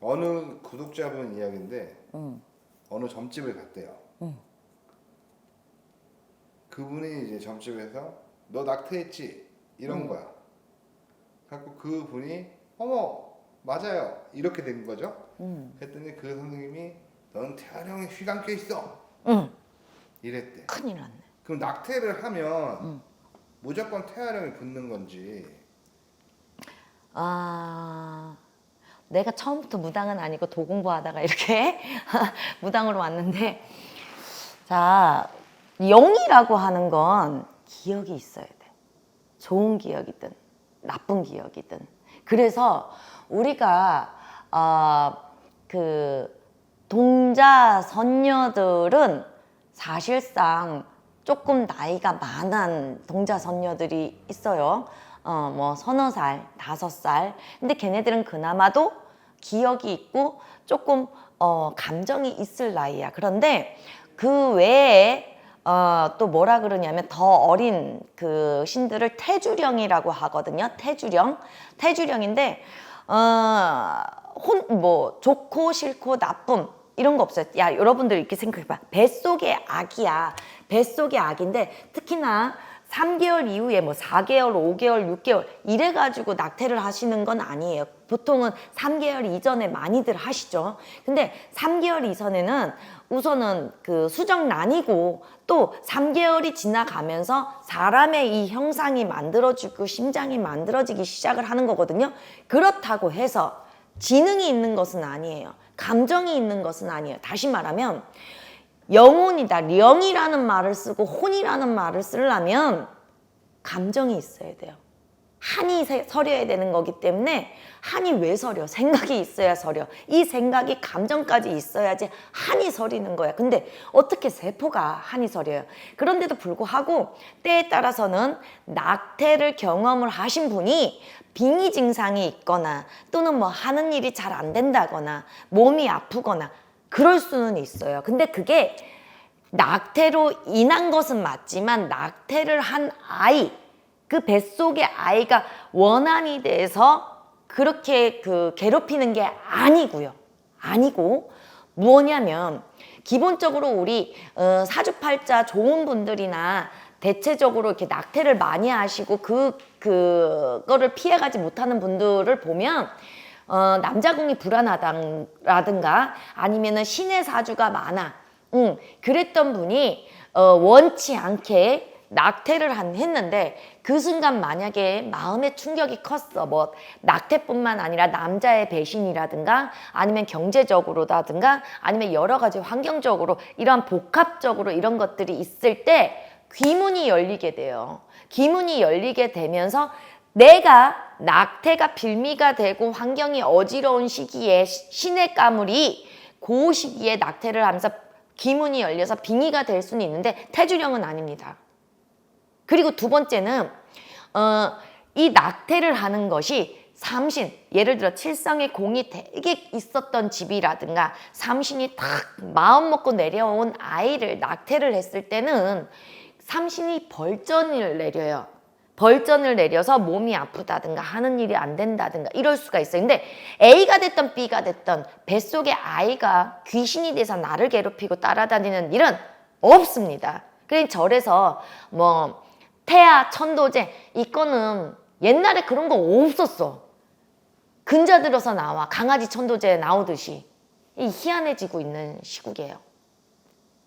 어느 구독자분 이야기인데 응. 어느 점집을 갔대요. 응. 그분이 이제 점집에서 너 낙태했지 이런 거야. 갖고 그 분이 어머 맞아요 이렇게 된 거죠. 응. 했더니 그 선생님이 넌 태아령에 휘감 껴 있어 응. 이랬대. 큰일 났네. 그럼 낙태를 하면 응. 무조건 태아령이 붙는 건지 아, 내가 처음부터 무당은 아니고 도공부하다가 이렇게 무당으로 왔는데, 자, 영이라고 하는 건 기억이 있어야 돼. 좋은 기억이든 나쁜 기억이든. 그래서 우리가 어, 그 동자 선녀들은 사실상 조금 나이가 많은 동자 선녀들이 있어요. 어, 뭐 서너 살, 다섯 살. 근데 걔네들은 그나마도 기억이 있고 조금 어, 감정이 있을 나이야. 그런데 그 외에 어, 또 뭐라 그러냐면 더 어린 그 신들을 태주령이라고 하거든요. 태주령. 태주령인데 어, 혼, 뭐 좋고 싫고 나쁨 이런 거 없어요. 야, 여러분들 이렇게 생각해봐. 뱃속의 아기야. 뱃속의 아기인데 특히나 3개월 이후에 뭐 4개월, 5개월, 6개월 이래 가지고 낙태를 하시는 건 아니에요. 보통은 3개월 이전에 많이들 하시죠. 근데 3개월 이전에는 우선은 그 수정란이고 또 3개월이 지나가면서 사람의 이 형상이 만들어지고 심장이 만들어지기 시작을 하는 거거든요. 그렇다고 해서 지능이 있는 것은 아니에요. 감정이 있는 것은 아니에요. 다시 말하면 영혼이다. 령이라는 말을 쓰고 혼이라는 말을 쓰려면 감정이 있어야 돼요. 한이 세- 서려야 되는 거기 때문에 한이 왜 서려? 생각이 있어야 서려. 이 생각이 감정까지 있어야지 한이 서리는 거야. 근데 어떻게 세포가 한이 서려요? 그런데도 불구하고 때에 따라서는 낙태를 경험을 하신 분이 빙의 증상이 있거나 또는 뭐 하는 일이 잘 안 된다거나 몸이 아프거나 그럴 수는 있어요. 근데 그게 낙태로 인한 것은 맞지만 낙태를 한 아이 그 뱃속의 아이가 원한이 돼서 그렇게 그 괴롭히는 게 아니고요. 아니고 무엇냐면 기본적으로 우리 어, 사주팔자 좋은 분들이나 대체적으로 이렇게 낙태를 많이 하시고 그 그거를 피해가지 못하는 분들을 보면 어, 남자궁이 불안하다라든가 아니면은 신의 사주가 많아. 응, 그랬던 분이 어, 원치 않게 낙태를 한, 했는데 그 순간 만약에 마음의 충격이 컸어. 뭐 낙태뿐만 아니라 남자의 배신이라든가 아니면 경제적으로라든가 아니면 여러 가지 환경적으로 이러한 복합적으로 이런 것들이 있을 때 귀문이 열리게 돼요. 귀문이 열리게 되면서 내가 낙태가 빌미가 되고 환경이 어지러운 시기에 시- 신의 까물이 그 시기에 낙태를 하면서 기문이 열려서 빙의가 될 수는 있는데 태주령은 아닙니다. 그리고 두 번째는 어, 이 낙태를 하는 것이 삼신 예를 들어 칠성의 공이 되게 있었던 집이라든가 삼신이 탁 마음 먹고 내려온 아이를 낙태를 했을 때는 삼신이 벌전을 내려요. 벌전을 내려서 몸이 아프다든가 하는 일이 안 된다든가 이럴 수가 있어요. 근데 A가 됐던 B가 됐던 뱃속의 아이가 귀신이 돼서 나를 괴롭히고 따라다니는 일은 없습니다. 그러니 절에서 뭐 태아, 천도제 이거는 옛날에 그런 거 없었어. 근자 들어서 나와 강아지 천도제 나오듯이 이 희한해지고 있는 시국이에요.